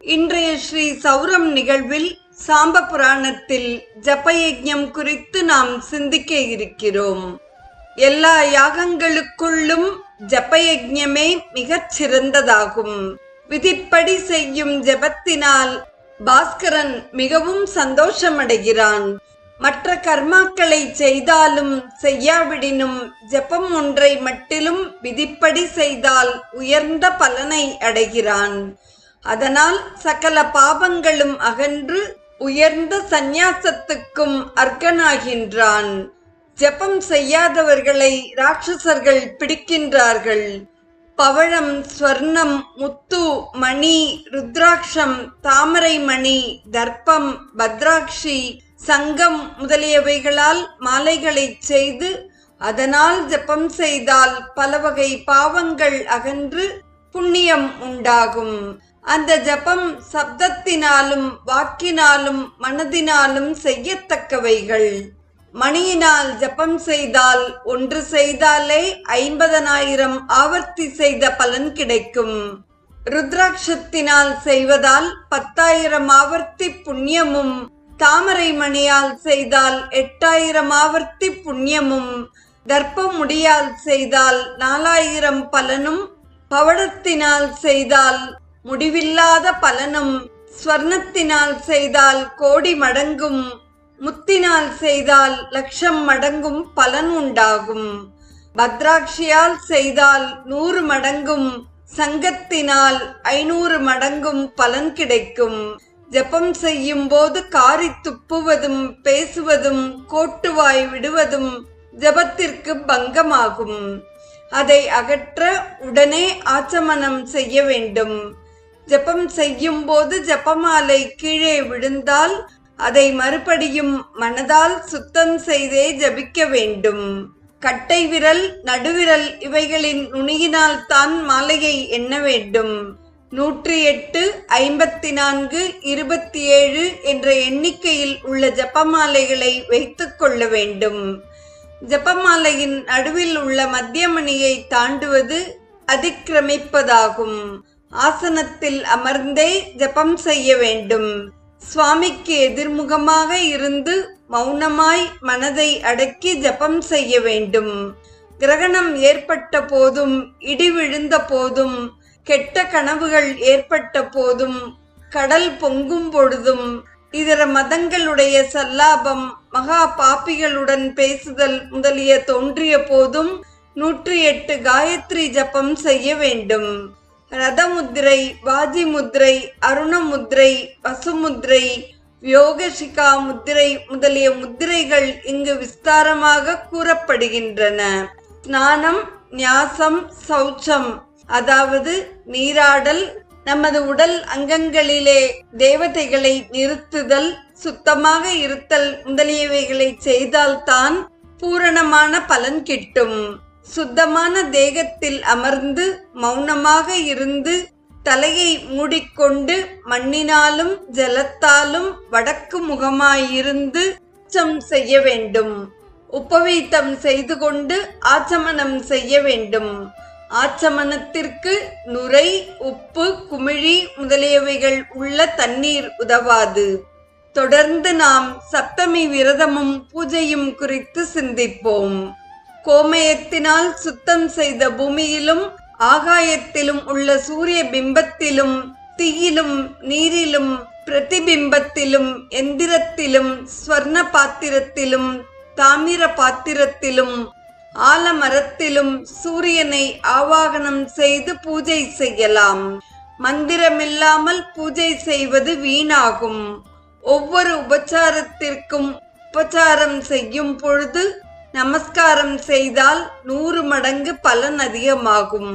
இன்றைய ஸ்ரீ சௌரம் நிகழ்வில் சாம்ப புராணத்தில் ஜபயஜம் குறித்து நாம் சிந்திக்க இருக்கிறோம். எல்லா யாகங்களுக்குள்ளும் ஜபயஜமே மிகச் சிறந்ததாகும். விதிப்படி செய்யும் ஜபத்தினால் பாஸ்கரன் மிகவும் சந்தோஷமடைகிறான். மற்ற கர்மாக்களை செய்தாலும் செய்யாவிடினும் ஜெபம் ஒன்றை மட்டிலும் விதிப்படி செய்தால் உயர்ந்த பலனை அடைகிறான். அதனால் சகல பாவங்களும் அகன்று உயர்ந்த சந்நியாசத்துக்கும் அர்க்கனாகின்றான். ஜெபம் செய்யாதவர்களை ராட்சசர்கள் பிடிக்கின்றார்கள். பவழம் ஸ்வர்ணம் முத்து மணி ருத்ராட்சம் தாமரை மணி தர்ப்பம் பத்ராட்சி சங்கம் முதலியவைகளால் மாலைகளைச் செய்து அதனால் ஜெபம் செய்தால் பல வகை பாவங்கள் அகன்று புண்ணியம் உண்டாகும். அந்த ஜபம் சப்தத்தினாலும் வாக்கினாலும் மனதினாலும் செய்யத்தக்கவைகள். மணியினால் ஜபம் செய்தால் ஒன்று செய்தாலே ஐம்பதனாயிரம் ஆவர்த்தி செய்த பலன் கிடைக்கும். ருத்ராட்சத்தினால் செய்வதால் பத்தாயிரம் ஆவர்த்தி புண்ணியமும் தாமரை மணியால் செய்தால் எட்டாயிரம் ஆவர்த்தி புண்ணியமும் தர்ப்ப முடியால் செய்தால் நாலாயிரம் பலனும் பவடத்தினால் செய்தால் முடிவில்லாத பலனும் ஸ்வர்ணத்தினால் செய்தால் கோடி மடங்கும் முத்தினால் செய்தால் லட்சம் மடங்கும் பலன் உண்டாகும். பத்ராட்சியால் செய்தால் நூறு மடங்கும் சங்கத்தினால் ஐநூறு மடங்கும் பலன் கிடைக்கும். ஜெபம் செய்யும் போது காரி துப்புவதும் பேசுவதும் கோட்டுவாய் விடுவதும் ஜபத்திற்கு பங்கமாகும். அதை அகற்ற உடனே ஆச்சமனம் செய்ய வேண்டும். ஜெபம் செய்யும் போது ஜெபமாலை கீழே விழுந்தால் அதை மறுபடியும் மனதால் சுத்தம் செய்தே ஜபிக்க வேண்டும். கட்டை விரல் நடுவிரல் இவைகளின் நுனியினால் தான் மாலையை எண்ண வேண்டும். நூற்றி எட்டு ஐம்பத்தி நான்கு இருபத்தி ஏழு என்ற எண்ணிக்கையில் உள்ள ஜப்பமாலைகளை வைத்துக் கொள்ள வேண்டும். ஜப்பமாலையின் நடுவில் உள்ள மத்தியமணியை தாண்டுவது அதிக்கிரமிப்பதாகும். ஆசனத்தில் அமர்ந்தே ஜபம் செய்ய வேண்டும். சுவாமிக்கு எதிர்முகமாக இருந்து மௌனமாய் மனதை அடக்கி ஜபம் செய்ய வேண்டும். கிரகணம் ஏற்பட்ட போதும் இடி விழுந்த போதும் கெட்ட கனவுகள் ஏற்பட்ட போதும் கடல் பொங்கும் பொழுதும் இதர மதங்களுடைய சல்லாபம் மகா பாப்பிகளுடன் பேசுதல் முதலிய தோன்றிய போதும் நூற்றி எட்டு காயத்ரி ஜபம் செய்ய வேண்டும். ரதமுத்திரை வாஜி முத்திரை அருணமுத்திரை வசுமுத்திரை யோகசிகா முத்திரை முதலிய முத்திரைகள் இங்கு விஸ்தாரமாக கூறப்படுகின்றன. ஸ்நானம் ஞாசம் சௌச்சம் அதாவது நீராடல் நமது உடல் அங்கங்களிலே தேவதைகளை நிறுத்துதல் சுத்தமாக இருத்தல் முதலியவைகளை செய்தால்தான் பூரணமான பலன் கிட்டும். சுத்தமான தேகத்தில் அமர்ந்து மௌனமாக இருந்து தலையை மூடிக்கொண்டு மண்ணினாலும் ஜலத்தாலும் வடக்கு முகமாயிருந்து உச்சம் செய்ய வேண்டும். உபவீத்தம் செய்து கொண்டு ஆச்சமனம் செய்ய வேண்டும். ஆச்சமனத்திற்கு நுரை உப்பு குமிழி முதலியவைகள் உள்ள தண்ணீர் உதவாது. தொடர்ந்து நாம் சப்தமி விரதமும் பூஜையும் குறித்து சிந்திப்போம். கோமயத்தினால் சுத்தம் செய்த பூமியிலும் ஆகாயத்திலும் உள்ள சூரிய பிம்பத்திலும் தீயிலும் நீரிலும் பிரதிபிம்பத்திலும் எந்திரத்திலும் ஸ்வர்ண பாத்திரத்திலும் தாமிர பாத்திரத்திலும் ஆலமரத்திலும் சூரியனை ஆவாகனம் செய்து பூஜை செய்யலாம். மந்திரமில்லாமல் பூஜை செய்வது வீணாகும். ஒவ்வொரு உபச்சாரத்திற்கும் உபச்சாரம் செய்யும் பொழுது நமஸ்காரம் செய்தால் நூறு மடங்கு பலன் அதிகமாகும்.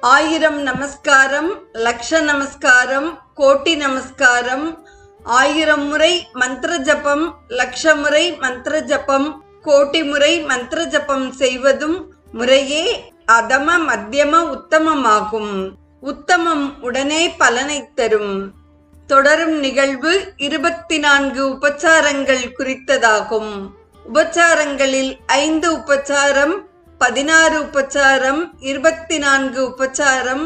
ஆயிரம் நமஸ்காரம் லக்ஷ நமஸ்காரம் கோட்டி நமஸ்காரம் ஆயிரம் முறை மந்திர ஜபம் லட்ச முறை மந்திர ஜபம் கோட்டி முறை மந்திர ஜபம் செய்வதும் முறையே அதம மத்தியம உத்தமமாகும். உத்தமம் உடனே பலனை தரும். தொடரும் நிகழ்வு இருபத்தி நான்கு உபச்சாரங்கள் குறித்ததாகும். உபச்சாரங்களில் ஐந்து உபச்சாரம் பதினாறு உபச்சாரம் இருபத்தி நான்கு உபச்சாரம்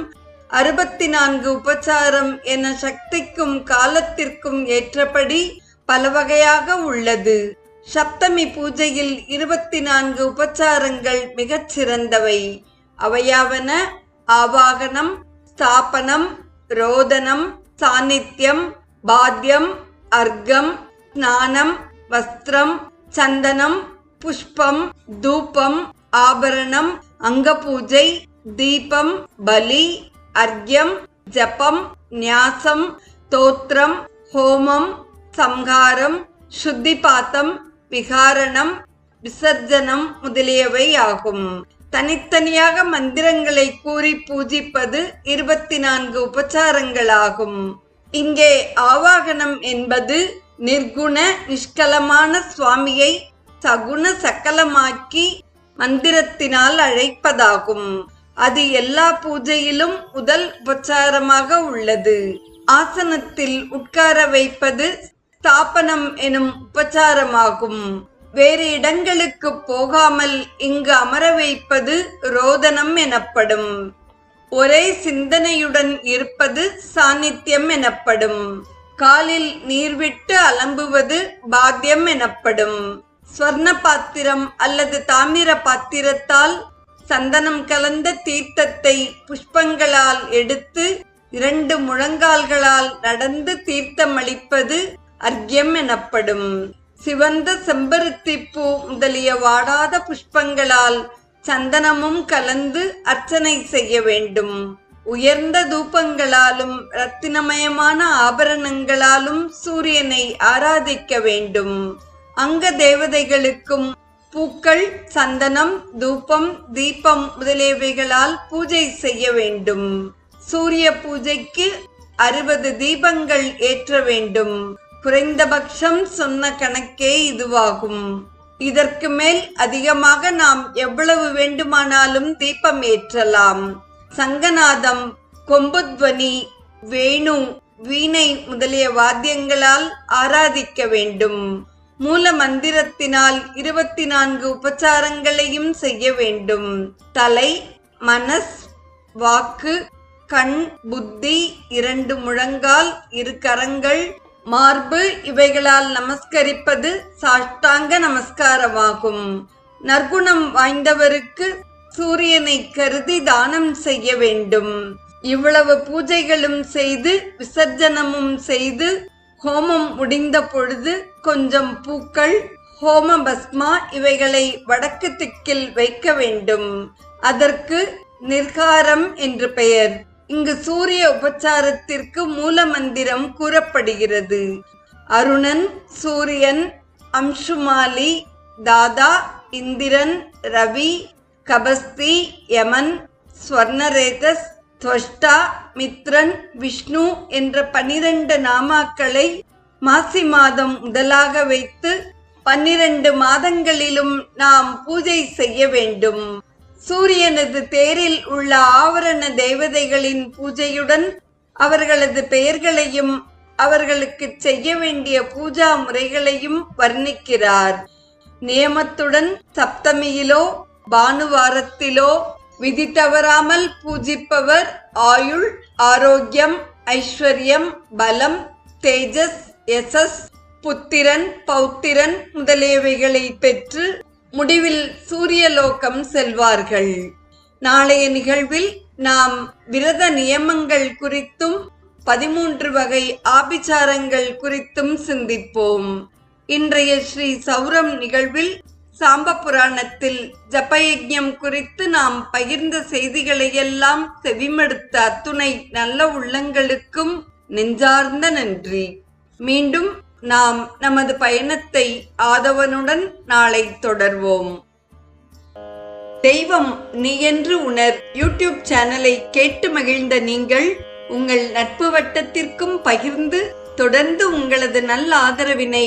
அறுபத்தி நான்கு உபச்சாரம் என சக்திக்கும் காலத்திற்கும் ஏற்றபடி பல வகையாக உள்ளது. சப்தமி பூஜையில் இருபத்தி நான்கு உபச்சாரங்கள் மிகச் சிறந்தவை. அவையாவன ஆவாகனம் ஸ்தாபனம் ரோதனம் சாநித்தியம் பாத்யம் அர்க்கம் ஸ்நானம் வஸ்திரம் சந்தனம் புஷ்பம் தூபம் ஆபரணம் அங்கபூஜை தீபம் பலி அர்க்யம் ஜபம் நியாசம் தோத்திரம் ஹோமம் சம்ஹாரம் சுத்திபாத்தம் விகாரணம் விசர்ஜனம் முதலியவை ஆகும். தனித்தனியாக மந்திரங்களை கூறி பூஜிப்பது இருபத்தி நான்கு உபச்சாரங்களாகும். இங்கே ஆவாகனம் என்பது நிர்குண நிஷ்கலமான சுவாமியை சகுண சக்கலமாக்கி மந்திரத்தினால் அழைப்பதாகும். அது எல்லா பூஜையிலும் முதல் உபச்சாரமாக உள்ளது. ஆசனத்தில் உட்கார வைப்பது ஸ்தாபனம் எனும் உபச்சாரமாகும். வேறு இடங்களுக்கு போகாமல் இங்கு அமர வைப்பது ரோதனம் எனப்படும். ஒரே சிந்தனையுடன் இருப்பது சாநித்தியம் எனப்படும். காலில் நீர்விட்டு அலம்புவது பாத்தியம் எனப்படும். ஸ்வர்ண பாத்திரம் அல்லது தாமிர பாத்திரத்தால் சந்தனம் கலந்த தீர்த்தத்தை புஷ்பங்களால் எடுத்து இரண்டு முழங்கால்களால் நடந்து தீர்த்தமளிப்பது அர்க்கியம் எனப்படும். சிவந்த செம்பருத்தி பூ முதலிய வாடாத புஷ்பங்களால் சந்தனமும் கலந்து அர்ச்சனை செய்ய வேண்டும். உயர்ந்த தூபங்களாலும் ரத்தினமயமான ஆபரணங்களாலும் சூரியனை ஆராதிக்க வேண்டும். அங்க தேவதைகளுக்கும் பூக்கள் சந்தனம் தூபம் தீபம் முதலியவைகளால் பூஜை செய்ய வேண்டும். சூரிய பூஜைக்கு அறுபது தீபங்கள் ஏற்ற வேண்டும். குறைந்தபட்சம் சொன்ன கணக்கே இதுவாகும். இதற்கு மேல் அதிகமாக நாம் எவ்வளவு வேண்டுமானாலும் தீபம் ஏற்றலாம். சங்கநாதம் கொம்புத்வனி வேணு வீணை முதலிய வாத்தியங்களால் ஆராதிக்க வேண்டும். மூல மந்திரத்தினால் இருபத்தி நான்கு உபச்சாரங்களையும் செய்ய வேண்டும். தலை மனஸ் வாக்கு கண் புத்தி இரண்டு முழங்கால் இரு கரங்கள் மார்பு இவைகளால் நமஸ்கரிப்பது சாஷ்டாங்க நமஸ்காரமாகும். நற்குணம் வாய்ந்தவருக்கு சூரியனை கருதி தானம் செய்ய வேண்டும். இவ்வளவு பூஜைகளும் செய்து விசர்ஜனமும் செய்து ஹோமம் முடிந்த பொழுது கொஞ்சம் பூக்கள் ஹோம பஸ்மா இவைகளை வடக்கு திக்கில் வைக்க வேண்டும். அதற்கு நிர்காரம் என்று பெயர். இங்கு சூரிய உபச்சாரத்திற்கு மூல மந்திரம் கூறப்படுகிறது. அருணன் சூரியன் அம்சுமாலி தாதா இந்திரன் ரவி கபஸ்தி யமன் ஸ்வர்ணரேதஸ் துவஷ்டா மித்ரன் விஷ்ணு என்ற பன்னிரண்டு நாமாக்களை மாசி மாதம் முதலாக வைத்து பன்னிரண்டு மாதங்களிலும் நாம் பூஜை செய்ய வேண்டும். சூரியனது தேரில் உள்ள ஆவரண தேவதைகளின் பூஜையுடன் அவர்களது பெயர்களையும் அவர்களுக்கு செய்ய வேண்டிய பூஜா முறைகளையும் வர்ணிக்கிறார். நியமத்துடன் சப்தமியிலோ பானுவாரத்திலோ விதி தவறாமல் பூஜிப்பவர் ஆயுள் ஆரோக்கியம் ஐஸ்வர்யம் பலம் தேஜஸ் எசஸ் புத்திரன் பௌத்திரன் முதலியவைகளை பெற்று முடிவில் சூரியலோகம் செல்வார்கள். நாளைய நிகழ்வில் நாம் விரத நியமங்கள் குறித்தும் பதிமூன்று வகை ஆபிச்சாரங்கள் குறித்தும் சிந்திப்போம். இன்றைய ஸ்ரீ சௌரம் நிகழ்வில் சாம்ப புராணத்தில் ஜபயஜம் குறித்து நாம் பகிர்ந்த செய்திகளையெல்லாம் செவிமடுத்த அத்துணை நல்ல உள்ளங்களுக்கும் நெஞ்சார்ந்த நன்றி. மீண்டும் நாம் நமது பயணத்தை ஆதவனுடன் நாளை தொடர்வோம். தெய்வம் நீ என்று உணர் யூடியூப் சேனலை கேட்டு மகிழ்ந்த நீங்கள் உங்கள் நட்பு வட்டத்திற்கும் பகிர்ந்து தொடர்ந்து உங்களது நல்ல ஆதரவினை